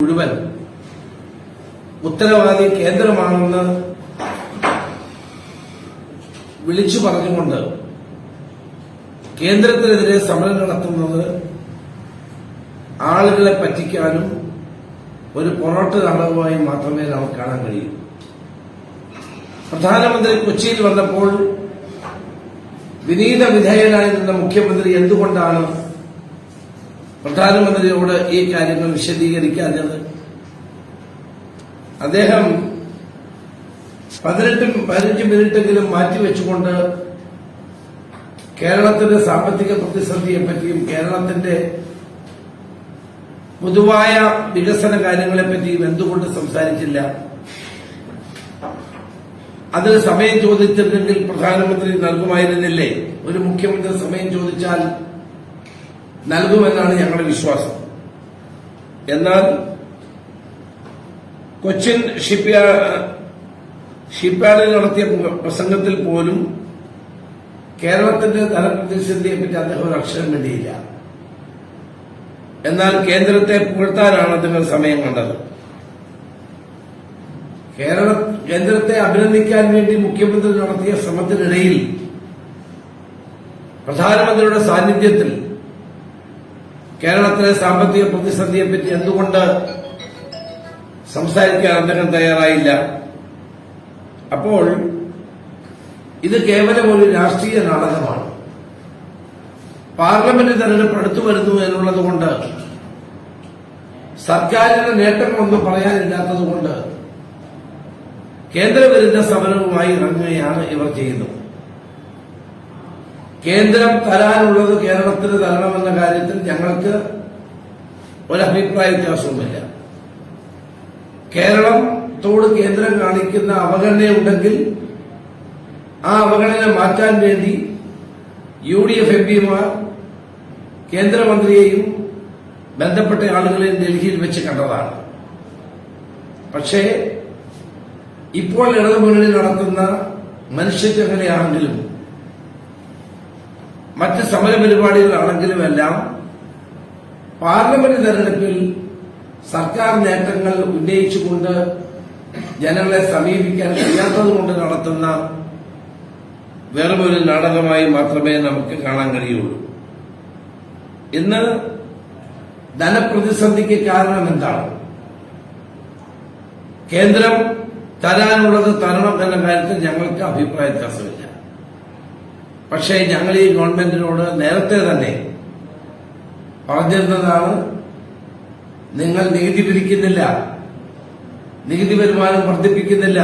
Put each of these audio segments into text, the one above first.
മുഴുവൻ ഉത്തരവാദി കേന്ദ്രമാണെന്ന് വിളിച്ചു പറഞ്ഞുകൊണ്ട് കേന്ദ്രത്തിനെതിരെ സമരം നടത്തുന്നത് ആളുകളെ പറ്റിക്കാനും ഒരു പൊറോട്ട നാടകമായി മാത്രമേ നമുക്ക് കാണാൻ കഴിയൂ. പ്രധാനമന്ത്രി കൊച്ചിയിൽ വന്നപ്പോൾ വിനീത വിധേയനായിരുന്ന മുഖ്യമന്ത്രി എന്തുകൊണ്ടാണ് പ്രധാനമന്ത്രിയോട് ഈ കാര്യങ്ങൾ വിശദീകരിക്കാഞ്ഞത്. അദ്ദേഹം പതിനെട്ട് പതിനഞ്ച് മിനിറ്റെങ്കിലും മാറ്റിവെച്ചുകൊണ്ട് കേരളത്തിന്റെ സാമ്പത്തിക പ്രതിസന്ധിയെ പറ്റിയും കേരളത്തിന്റെ പൊതുവായ വികസന കാര്യങ്ങളെപ്പറ്റിയും എന്തുകൊണ്ട് സംസാരിച്ചില്ല? അതിന് സമയം ചോദിച്ചിട്ടുണ്ടെങ്കിൽ പ്രധാനമന്ത്രി നൽകുമായിരുന്നില്ലേ? ഒരു മുഖ്യമന്ത്രി സമയം ചോദിച്ചാൽ നൽകുമെന്നാണ് ഞങ്ങളുടെ വിശ്വാസം. എന്നാൽ കൊച്ചിൻ ഷിപ്പ്യാ ഷിപ്പ്യാർഡിൽ നടത്തിയ പ്രസംഗത്തിൽ പോലും കേരളത്തിന്റെ ധനപ്രതിസന്ധിയെ പറ്റി അദ്ദേഹം ഒരു അക്ഷരം വേണ്ടിയില്ല എന്നാൽ കേന്ദ്രത്തെ പുകഴ്ത്താനാണ് അദ്ദേഹം സമയം കണ്ടത്. കേരള കേന്ദ്രത്തെ അഭിനന്ദിക്കാൻ വേണ്ടി മുഖ്യമന്ത്രി നടത്തിയ ശ്രമത്തിനിടയിൽ പ്രധാനമന്ത്രിയുടെ സാന്നിധ്യത്തിൽ കേരളത്തിലെ സാമ്പത്തിക പ്രതിസന്ധിയെപ്പറ്റി എന്തുകൊണ്ട് സംസാരിക്കാൻ അദ്ദേഹം തയ്യാറായില്ല? അപ്പോൾ ഇത് കേവലം ഒരു രാഷ്ട്രീയ നാടകമാണ്. പാർലമെന്റ് തെരഞ്ഞെടുപ്പ് അടുത്തു വരുന്നു എന്നുള്ളതുകൊണ്ട് സർക്കാരിന്റെ നേട്ടങ്ങളൊന്നും പറയാനില്ലാത്തതുകൊണ്ട് കേന്ദ്രവിരുദ്ധ സമരവുമായി ഇറങ്ങുകയാണ് ഇവർ ചെയ്യുന്നത്. കേന്ദ്രം തരാനുള്ളത് കേരളത്തിന് തരണമെന്ന കാര്യത്തിൽ ഞങ്ങൾക്ക് ഒരഭിപ്രായ വ്യത്യാസവുമില്ല. കേരളത്തോട് കേന്ദ്രം കാണിക്കുന്ന അവഗണനയുണ്ടെങ്കിൽ ആ അവഗണന മാറ്റാൻ വേണ്ടി യു ഡി എഫ് എം പിമാർ കേന്ദ്രമന്ത്രിയെയും ബന്ധപ്പെട്ട ആളുകളെയും ഡൽഹിയിൽ വെച്ച് കണ്ടതാണ്. പക്ഷേ ഇപ്പോൾ ഇടതുമുന്നണി നടത്തുന്ന മനുഷ്യച്ചങ്ങനെയാണെങ്കിലും മറ്റ് സമര സമരപരിപാടികളാണെങ്കിലും എല്ലാം പാർലമെന്റ് തെരഞ്ഞെടുപ്പിൽ സർക്കാർ നേട്ടങ്ങൾ ഉന്നയിച്ചുകൊണ്ട് ജനങ്ങളെ സമീപിക്കാൻ കഴിയാത്തതുകൊണ്ട് നടത്തുന്ന വെറുമൊരു നാടകമായി മാത്രമേ നമുക്ക് കാണാൻ കഴിയുള്ളൂ. ഇന്ന് ധനപ്രതിസന്ധിക്ക് കാരണം എന്താണ്? കേന്ദ്രം തരാനുള്ളത് തരണം എന്ന കാര്യത്തിൽ ഞങ്ങൾക്ക് അഭിപ്രായ വ്യത്യാസമില്ല പക്ഷേ ഞങ്ങൾ ഈ ഗവൺമെന്റിനോട് നേരത്തെ തന്നെ പറഞ്ഞിരുന്നതാണ് നിങ്ങൾ നികുതി പിരിക്കുന്നില്ല നികുതി വരുമാനം വർദ്ധിപ്പിക്കുന്നില്ല.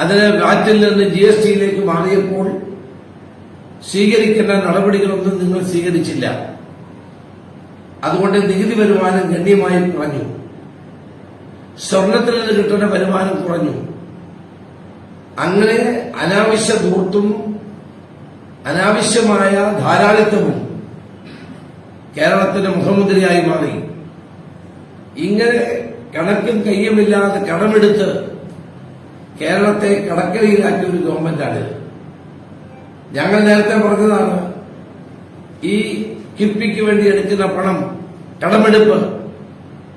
അതിന് വാറ്റിൽ നിന്ന് ജി എസ് ടിയിലേക്ക് മാറിയപ്പോൾ സ്വീകരിക്കേണ്ട നടപടികളൊന്നും നിങ്ങൾ സ്വീകരിച്ചില്ല. അതുകൊണ്ട് നികുതി വരുമാനം ഗണ്യമായി കുറഞ്ഞു. സ്വർണത്തിൽ നിന്ന് കിട്ടുന്ന വരുമാനം കുറഞ്ഞു. അങ്ങനെ അനാവശ്യ ധൂർത്തും അനാവശ്യമായ ധാരാളിത്തവും കേരളത്തിന്റെ മുഖമുദ്രയായി മാറി. ഇങ്ങനെ കണക്കും കയ്യുമില്ലാതെ കടമെടുത്ത് കേരളത്തെ കടക്കരയിലാക്കിയ ഒരു ഗവൺമെന്റാണ് ഞങ്ങൾ നേരത്തെ പറഞ്ഞതാണ് ഈ കിഫ്ബിക്ക് വേണ്ടി എടുക്കുന്ന പണം കടമെടുപ്പ്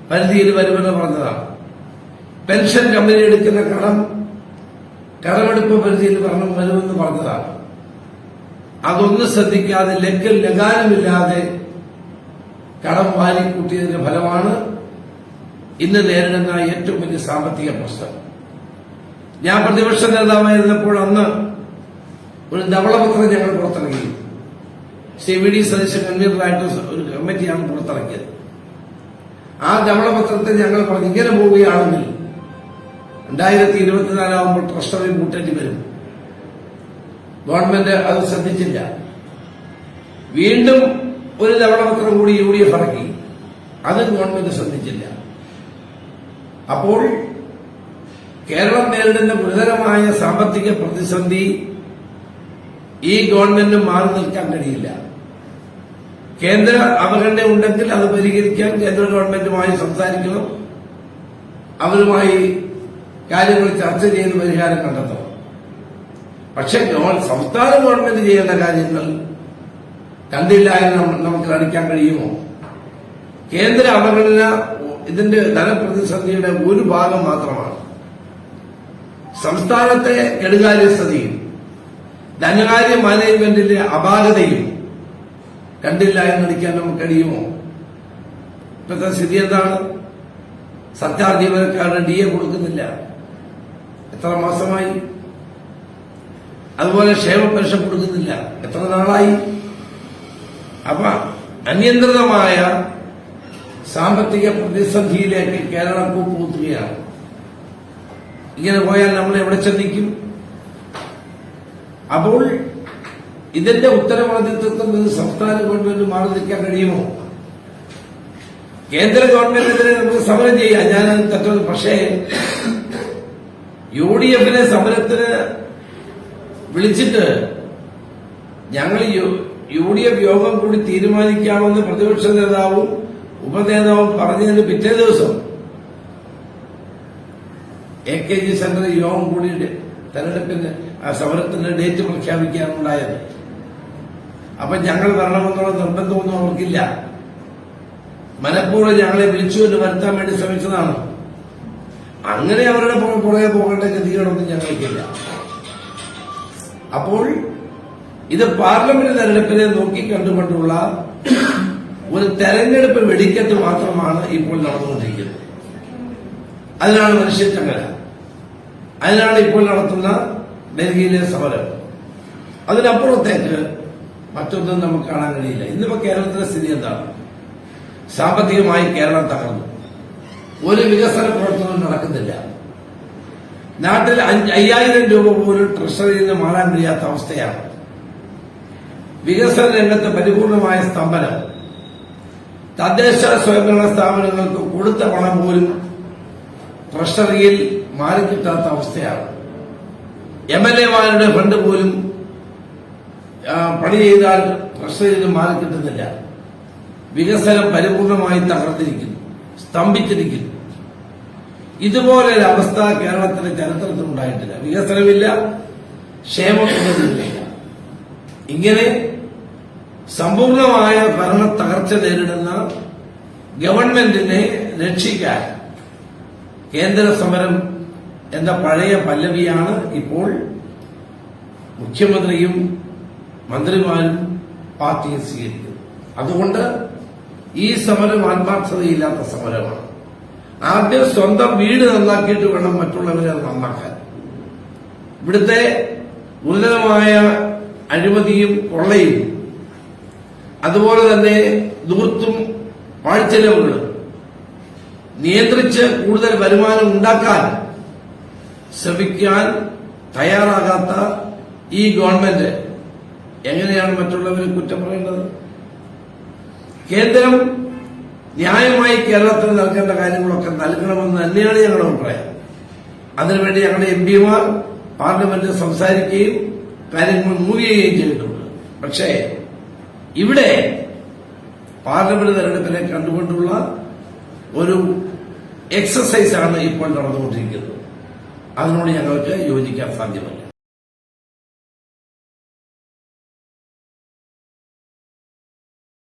പരിധിയിൽ വരുമെന്ന് പറഞ്ഞതാണ്. പെൻഷൻ കമ്പനി എടുക്കുന്ന കടം കടമെടുപ്പ് എന്ന് പറഞ്ഞു വരുമെന്ന് പറഞ്ഞതാണ്. അതൊന്നും ശ്രദ്ധിക്കാതെ ലക്കൽ ലഗാനമില്ലാതെ കടം വാരിക്കൂട്ടിയതിന്റെ ഫലമാണ് ഇന്ന് നേരിടുന്ന ഏറ്റവും വലിയ സാമ്പത്തിക പ്രശ്നം. ഞാൻ പ്രതിപക്ഷ നേതാവായിരുന്നപ്പോൾ അന്ന് ഒരു ധവളപത്രം ഞങ്ങൾ പുറത്തിറങ്ങി. സി വി ഡി സദസ്യ കൺവീനറായിട്ട് ഒരു കമ്മിറ്റിയാണ് പുറത്തിറക്കിയത്. ആ ധവളപത്രത്തെ ഞങ്ങൾ പറഞ്ഞു ഇങ്ങനെ പോവുകയാണെങ്കിൽ രണ്ടായിരത്തി ഇരുപത്തിനാലാവുമ്പോൾ ട്രഷറി കൂട്ടേണ്ടി വരും. ഗവൺമെന്റ് അത് ശ്രദ്ധിച്ചില്ല. വീണ്ടും ഒരു ധവളപത്രം കൂടി യു ഡി എഫ് ഇറക്കി അത് ഗവൺമെന്റ് ശ്രദ്ധിച്ചില്ല. അപ്പോൾ കേരളം നേരിടുന്ന ഗുരുതരമായ സാമ്പത്തിക പ്രതിസന്ധി ഈ ഗവൺമെന്റിന് മാറി നിൽക്കാൻ കഴിയില്ല. കേന്ദ്ര അവഗണന ഉണ്ടെങ്കിൽ അത് പരിഹരിക്കാൻ കേന്ദ്ര ഗവൺമെന്റുമായി സംസാരിക്കണം. അവരുമായി കാര്യങ്ങൾ ചർച്ച ചെയ്ത് പരിഹാരം കണ്ടെത്തണം. പക്ഷെ സംസ്ഥാന ഗവൺമെന്റ് ചെയ്യേണ്ട കാര്യങ്ങൾ കണ്ടില്ല എന്ന് നമുക്ക് കാണിക്കാൻ കഴിയുമോ? കേന്ദ്ര അവഗണന ഇതിന്റെ ധനപ്രതിസന്ധിയുടെ ഒരു ഭാഗം മാത്രമാണ്. സംസ്ഥാനത്തെ കെടുകാര്യസ്ഥതയും ധനകാര്യ മാനേജ്മെന്റിന്റെ അപാകതയും കണ്ടില്ല എന്ന് നടിക്കാൻ നമുക്ക് കഴിയുമോ? ഇപ്പോഴത്തെ സ്ഥിതി എന്താണ്? സർക്കാർ ജീവനക്കാരുടെ ഡി എ കൊടുക്കുന്നില്ല. എത്ര മാസമായി? അതുപോലെ ക്ഷേമ പെൻഷൻ കൊടുക്കുന്നില്ല. എത്ര നാളായി? അപ്പൊ അനിയന്ത്രിതമായ സാമ്പത്തിക പ്രതിസന്ധിയിലേക്ക് കേരളം കൂപ്പുകുത്തുകയാണ് ഇങ്ങനെ പോയാൽ നമ്മൾ എവിടെ ചെന്നിക്കും? അപ്പോൾ ഇതിന്റെ ഉത്തരവാദിത്വത്തിൽ നിന്ന് സംസ്ഥാന ഗവൺമെന്റ് മാറി നിൽക്കാൻ കഴിയുമോ? കേന്ദ്ര ഗവൺമെന്റിനെതിരെ നമുക്ക് സമരം ചെയ്യാം. ഞാൻ തെറ്റത് പക്ഷേ യു ഡി എഫിനെ സമരത്തിന് വിളിച്ചിട്ട് ഞങ്ങൾ യു- ഡി എഫ് യോഗം കൂടി തീരുമാനിക്കാമെന്ന് പ്രതിപക്ഷ നേതാവും ഉപനേതാവും പറഞ്ഞതിന് പിറ്റേ ദിവസം എ കെ ജി സെന്റർ യോഗം കൂടി തെരഞ്ഞെടുപ്പിന് ആ സമരത്തിന്റെ ഡേറ്റ് പ്രഖ്യാപിക്കാനുണ്ടായത്. അപ്പൊ ഞങ്ങൾ വരണമെന്നുള്ള നിർബന്ധമൊന്നും അവർക്കില്ല. മനഃപൂർവം ഞങ്ങളെ വിളിച്ചു എന്ന് വരുത്താൻ വേണ്ടി ശ്രമിച്ചതാണ്. അങ്ങനെ അവരുടെ പുറ- പുറകെ പോകേണ്ട ഗതികളൊന്നും ഞങ്ങൾക്കില്ല അപ്പോൾ ഇത് പാർലമെന്റ് തെരഞ്ഞെടുപ്പിനെ നോക്കിക്കണ്ടുകൊണ്ടുള്ള ഒരു തെരഞ്ഞെടുപ്പ് വെടിക്കെട്ട് മാത്രമാണ് ഇപ്പോൾ നടന്നുകൊണ്ടിരിക്കുന്നത്. അതിനാണ് മനുഷ്യച്ചങ്ങല അതിനാണ് ഇപ്പോൾ നടത്തുന്ന ഡൽഹിയിലെ സമരം. അതിനപ്പുറത്തേക്ക് മറ്റൊന്നും നമുക്ക് കാണാൻ കഴിയില്ല. ഇന്നിപ്പോ കേരളത്തിലെ സ്ഥിതി എന്താണ്? സാമ്പത്തികമായി കേരളം തകർന്നു. ഒരു വികസന പ്രവർത്തനവും നടക്കുന്നില്ല. നാട്ടിൽ അയ്യായിരം രൂപ പോലും ട്രഷറിയിൽ നിന്ന് മാറാൻ കഴിയാത്ത അവസ്ഥയാണ്. വികസന രംഗത്ത് പരിപൂർണമായ സ്തംഭനം. തദ്ദേശ സ്വയംഭരണ സ്ഥാപനങ്ങൾക്ക് കൊടുത്ത പണം പോലും ട്രഷറിയിൽ മാറിക്കിട്ടാത്ത അവസ്ഥയാണ്. എം എൽ എമാരുടെ ഫണ്ട് പോലും പണി ചെയ്താൽ ട്രഷറിയിൽ മാറിക്കിട്ടുന്നില്ല. വികസനം പരിപൂർണമായി തകർത്തിരിക്കുന്നു സ്തംഭിച്ചിരിക്കുന്നു. ഇതുപോലൊരു അവസ്ഥ കേരളത്തിന്റെ ചരിത്രത്തിൽ ഉണ്ടായിട്ടില്ല. വികസനമില്ല ക്ഷേമമില്ല ഇങ്ങനെ സമ്പൂർണമായ ഭരണ തകർച്ച നേരിടുന്ന ഗവൺമെന്റിനെ രക്ഷിക്കാൻ കേന്ദ്ര സമരം എന്ന പഴയ പല്ലവിയാണ് ഇപ്പോൾ മുഖ്യമന്ത്രിയും മന്ത്രിമാരും പാർട്ടിയും സ്വീകരിക്കുന്നത്. അതുകൊണ്ട് ഈ സമരം ആത്മാർത്ഥതയില്ലാത്ത സമരമാണ്. ആദ്യം സ്വന്തം വീട് നന്നാക്കിയിട്ട് വേണം മറ്റുള്ളവരെ അത് നന്നാക്കാൻ. ഇവിടുത്തെ ഗുരുതരമായ അഴിമതിയും കൊള്ളയും അതുപോലെ തന്നെ ദൂർത്തും പാഴ്ചെലവുകളും നിയന്ത്രിച്ച് കൂടുതൽ വരുമാനം ഉണ്ടാക്കാൻ ശ്രമിക്കാൻ തയ്യാറാകാത്ത ഈ ഗവൺമെന്റ് എങ്ങനെയാണ് മറ്റുള്ളവരെ കുറ്റം പറയേണ്ടത്? കേന്ദ്രം ന്യായമായി കേരളത്തിൽ നൽകേണ്ട കാര്യങ്ങളൊക്കെ നൽകണമെന്ന് തന്നെയാണ് ഞങ്ങളുടെ അഭിപ്രായം. അതിനുവേണ്ടി ഞങ്ങളുടെ എം പിമാർ പാർലമെന്റിൽ സംസാരിക്കുകയും കാര്യങ്ങൾ മൂവ് ചെയ്യുകയും ചെയ്തിട്ടുണ്ട്. പക്ഷേ ഇവിടെ പാർലമെന്റ് തെരഞ്ഞെടുപ്പിനെ കണ്ടുകൊണ്ടുള്ള ഒരു എക്സസൈസാണ് ഇപ്പോൾ നടന്നുകൊണ്ടിരിക്കുന്നത്. അതിനോട് ഞങ്ങൾക്ക് യോജിക്കാൻ സാധ്യമല്ല.